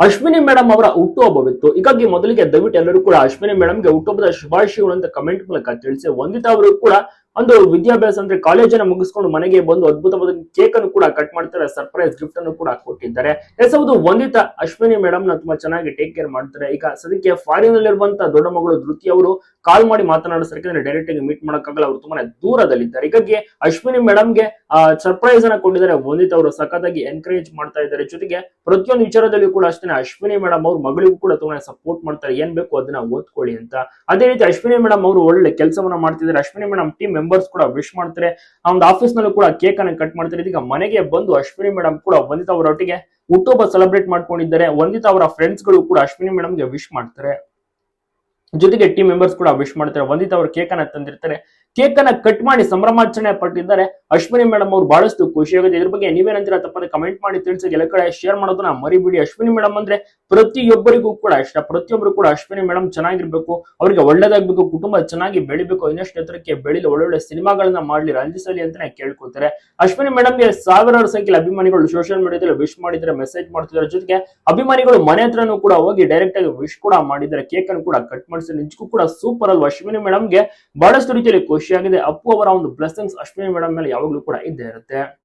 Ashwini madam ಅವರ ಹುಟ್ಟುಹಬ್ಬವಿತ್ತು. ಹೀಗಾಗಿ ಮೊದಲಿಗೆ ದಯವಿಟ್ಟು ಎಲ್ಲರೂ ಕೂಡ ಅಶ್ವಿನಿ ಮೇಡಮ್ಗೆ ಹುಟ್ಟುಹಬ್ಬದ ಶುಭಾಶಯಗಳು ಅಂತ ಕಮೆಂಟ್ ಮೂಲಕ ತಿಳಿಸಿ. ವಂದಿತಾ ಅವರು ಕೂಡ ಒಂದು ವಿದ್ಯಾಭ್ಯಾಸ ಅಂದ್ರೆ ಕಾಲೇಜನ್ನ ಮುಗಿಸ್ಕೊಂಡು ಮನೆಗೆ ಬಂದು ಅದ್ಭುತವಾದ ಕೇಕ್ ಅನ್ನು ಕೂಡ ಕಟ್ ಮಾಡ್ತಾರೆ ಸರ್ಪ್ರೈಸ್ ಗಿಫ್ಟ್ ಅನ್ನು ಕೂಡ ಕೊಟ್ಟಿದ್ದಾರೆ. ಎಸ್, ಹೌದು, ವಂದಿತಾ ಅಶ್ವಿನಿ ಮೇಡಮ್ನ ತುಂಬಾ ಚೆನ್ನಾಗಿ ಟೇಕ್ ಕೇರ್ ಮಾಡ್ತಾರೆ. ಈಗ ಸದ್ಯಕ್ಕೆ ಫಾರಿನ್ ಇರುವಂತಹ ದೊಡ್ಡ ಮಗಳು ಧೃತಿ ಅವರು ಕಾಲ್ ಮಾಡಿ ಮಾತನಾಡಿಸ್ತಾರೆ. ಡೈರೆಕ್ಟ್ ಆಗಿ ಮೀಟ್ ಮಾಡೋಕ್ಕಾಗಲ್ಲ, ಅವರು ತುಂಬಾನೇ ದೂರದಲ್ಲಿದ್ದಾರೆ. ಹೀಗಾಗಿ ಅಶ್ವಿನಿ ಮೇಡಮ್ಗೆ ಸರ್ಪ್ರೈಸ್ ಅನ್ನ ಕೊಟ್ಟಿದ್ದಾರೆ. ವಂದಿತ ಅವರು ಸಖತ್ತಾಗಿ ಎನ್ಕರೇಜ್ ಮಾಡ್ತಾ ಇದ್ದಾರೆ. ಜೊತೆಗೆ ಪ್ರತಿಯೊಂದು ವಿಚಾರದಲ್ಲಿ ಕೂಡ ಅಷ್ಟೇ ಅಶ್ವಿನಿ ಮೇಡಮ್ ಅವ್ರ ಮಗಳಿಗೂ ಕೂಡ ತುಂಬಾ ಸಪೋರ್ಟ್ ಮಾಡ್ತಾರೆ. ಏನ್ ಬೇಕು ಅದನ್ನ ಓದ್ಕೊಳ್ಳಿ ಅಂತ. ಅದೇ ರೀತಿ ಅಶ್ವಿನಿ ಮೇಡಮ್ ಅವರು ಒಳ್ಳೆ ಕೆಲಸವನ್ನ ಮಾಡ್ತಿದ್ದಾರೆ. ಅಶ್ವಿನಿ ಮೇಡಮ್ ಟೀಮ್ ಮೆಂಬರ್ಸ್ ಕೂಡ ವಿಶ್ ಮಾಡ್ತಾರೆ. ಆ ಒಂದು ಆಫೀಸ್ ನಲ್ಲೂ ಕೂಡ ಕೇಕ್ ಅನ್ನ ಕಟ್ ಮಾಡ್ತಾರೆ. ಇದೀಗ ಮನೆಗೆ ಬಂದು ಅಶ್ವಿನಿ ಮೇಡಮ್ ಕೂಡ ವಂದಿತಾ ಅವರೊಟ್ಟಿಗೆ ಹುಟ್ಟುಹಬ್ಬ ಸೆಲೆಬ್ರೇಟ್ ಮಾಡ್ಕೊಂಡಿದ್ದಾರೆ. ವಂದಿತಾ ಅವರ ಫ್ರೆಂಡ್ಸ್ಗಳು ಕೂಡ ಅಶ್ವಿನಿ ಮೇಡಮ್ಗೆ ವಿಶ್ ಮಾಡ್ತಾರೆ. ಜೊತೆಗೆ ಟೀಮ್ ಮೆಂಬರ್ಸ್ ಕೂಡ ವಿಶ್ ಮಾಡ್ತಾರೆ. ವಂದಿತಾ ಅವರು ಕೇಕ್ ಅನ್ನ ತಂದಿರ್ತಾರೆ. ಕೇಕ್ ಅನ್ನ ಕಟ್ ಮಾಡಿ ಸಂಭ್ರಮಾಚರಣೆ ಪಟ್ಟಿದ್ದಾರೆ. ಅಶ್ವಿನಿ ಮೇಡಮ್ ಅವ್ರು ಬಹಳಷ್ಟು ಖುಷಿ ಆಗುತ್ತೆ. ಇದ್ರ ಬಗ್ಗೆ ನೀವೇನಂತೀರ ತಪ್ಪದೆ ಕಮೆಂಟ್ ಮಾಡಿ ತಿಳಿಸಿ, ಎಲ್ಲ ಕಡೆ ಶೇರ್ ಮಾಡೋದನ್ನ ಮರಿಬಿಡಿ. ಅಶ್ವಿನಿ ಮೇಡಮ್ ಅಂದ್ರೆ ಪ್ರತಿಯೊಬ್ಬರಿಗೂ ಕೂಡ ಇಷ್ಟ ಪ್ರತಿಯೊಬ್ಬರು ಕೂಡ ಅಶ್ವಿನಿ ಮೇಡಮ್ ಚೆನ್ನಾಗಿರ್ಬೇಕು, ಅವರಿಗೆ ಒಳ್ಳೇದಾಗ್ಬೇಕು, ಕುಟುಂಬ ಚೆನ್ನಾಗಿ ಬೆಳಿಬೇಕು, ಇನ್ನಷ್ಟು ಎತ್ತರಕ್ಕೆ ಬೆಳಿಲಿ, ಒಳ್ಳೊಳ್ಳೆ ಸಿನಿಮಾಗಳನ್ನ ಮಾಡ್ಲಿ ರಂಜಿಸಲಿ ಅಂತಾನೆ ಕೇಳ್ಕೊತಾರೆ ಅಶ್ವಿನಿ ಮೇಡಮ್ಗೆ ಸಾವಿರಾರು ಸಂಖ್ಯೆಯಲ್ಲಿ ಅಭಿಮಾನಿಗಳು ಸೋಷಿಯಲ್ ಮೀಡಿಯಾದಲ್ಲಿ ವಿಶ್ ಮಾಡಿದ್ರೆ ಮೆಸೇಜ್ ಮಾಡ್ತಿದ್ದಾರೆ. ಜೊತೆಗೆ ಅಭಿಮಾನಿಗಳು ಮನೆ ಹತ್ರನೂ ಕೂಡ ಹೋಗಿ ಡೈರೆಕ್ಟ್ ಆಗಿ ವಿಶ್ ಕೂಡ ಮಾಡಿದ್ದಾರೆ. ಕೇಕ್ ಅನ್ನು ಕೂಡ ಕಟ್ ಮಾಡಿಸಿ ನಿಜಕ್ಕೂ ಕೂಡ ಸೂಪರ್ ಅಲ್ವಾ? ಅಶ್ವಿನಿ ಮೇಡಮ್ಗೆ ಬಹಳಷ್ಟು ರೀತಿಯಲ್ಲಿ ಖುಷಿಯಾಗಿದೆ ಅಪ್ಪು ಅವರ ಒಂದು ಬ್ಲೆಸ್ಸಿಂಗ್ಸ್ ಅಶ್ವಿನಿ ಮೇಡಮ್ ಮೇಲೆ ಯಾವಾಗಲೂ ಕೂಡ ಇದ್ದೇ ಇರುತ್ತೆ.